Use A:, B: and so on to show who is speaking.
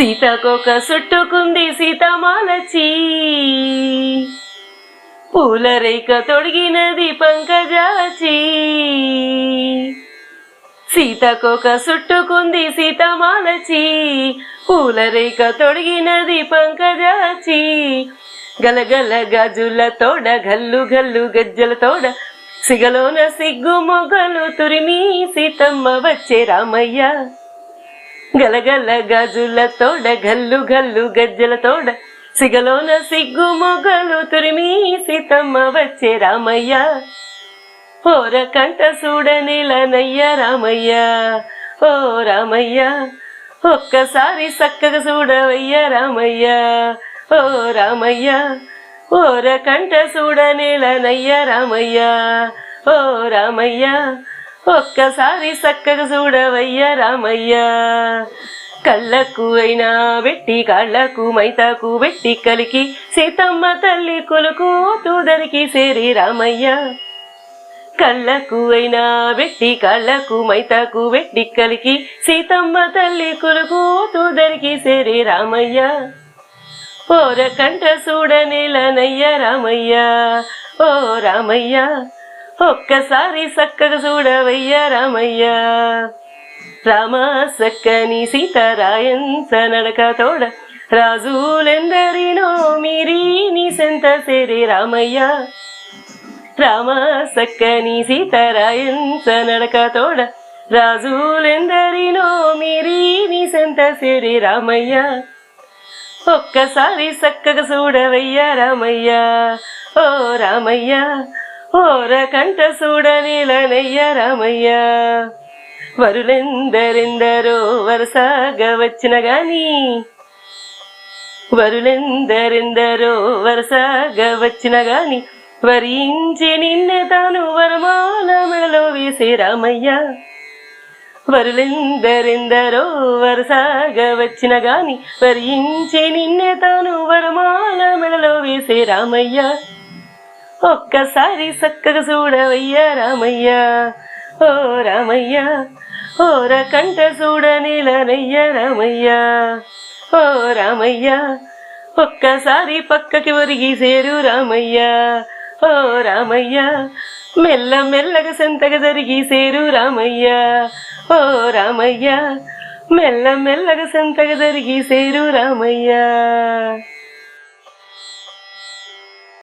A: సీతకొక చుట్టుకుంది సీతమాలచి. పూల రేఖ తొడిగినది పంకజాచి సీతకొక చుట్టుకుంది సీతమాలచి. పూల రేఖ తొడిగినది పంకజాచి గలగల గాజుల తోడ గల్లు గల్లు గజ్జల తోడ. సిగలోన సిగ్గు మొగలు తురిమి సీతమ్మ వచ్చే రామయ్య. గలగల గాజుల తోడ గల్లు గల్లు గజ్జల తోడ సిగలోన సిగ్గు మొగలు తురిమి సీతమ్మ వచ్చే రామయ్య. ఓర కంట చూడనిలనయ్య రామయ్య ఓ రామయ్య ఒక్కసారి చక్కగా చూడవయ్య రామయ్య ఓ రామయ్య ఓర కంట చూడనిలనయ్య రామయ్య ఓ రామయ్య ఒక్కసారి చక్కగా చూడవయ్య రామయ్య. కళ్ళకు అయినా వెట్టి కాళ్ళకు మైతాకు వెట్టి కలికి సీతమ్మ తల్లి కొలుకు తూదరికి సేరి రామయ్య. కళ్ళకు అయినా వెట్టి కాళ్ళకు మైతాకు వెట్టి కలికి సీతమ్మ తల్లి కొలుకు తూదరికి సేరి రామయ్య. ఓర కంట చూడనిలనయ్య రామయ్య. ఓ రామయ్య. ఒక్కసారి చక్కగా చూడవయ్య రామయ్య. రామ సక్కని సీతారాయంత నడక తోడ రాజులెందరినో మీరి నీ సెంత సేరే రామయ్య. రామ సక్కని సీతారాయంత నడక తోడ రాజులెందరినో మీరి నీ సెంత సేరే రామయ్య. ఒక్కసారి చక్కగా చూడవయ్య రామయ్య. ఓ రామయ్య ఓర కంట చూడనిలనయ్య రామయ్య వరులెందరెందరో వరుసగా వచ్చిన గాని వరులెందరెందరో వరుసగా వచ్చిన గాని వరించి నిన్నే తాను వరమాల మెడలో వేసే రామయ్య. వరులెందరెందరో వరుసగా వచ్చిన గాని వరించి నిన్నే తాను వరమాల మెడలో వేసే రామయ్య. ఒక్కసారి చక్కగా చూడవయ్యా రామయ్య. ఓ రామయ్య. ఓర కంట చూడనిలనయ్య రామయ్య. ఓ రామయ్య. ఒక్కసారి పక్కకి ఒరిగి చేరు రామయ్య. ఓ రామయ్య. మెల్ల మెల్లగా సంతగా జరిగి చేరు రామయ్య. ఓ రామయ్య. మెల్ల మెల్లగా సంతగా జరిగి చేరు రామయ్య.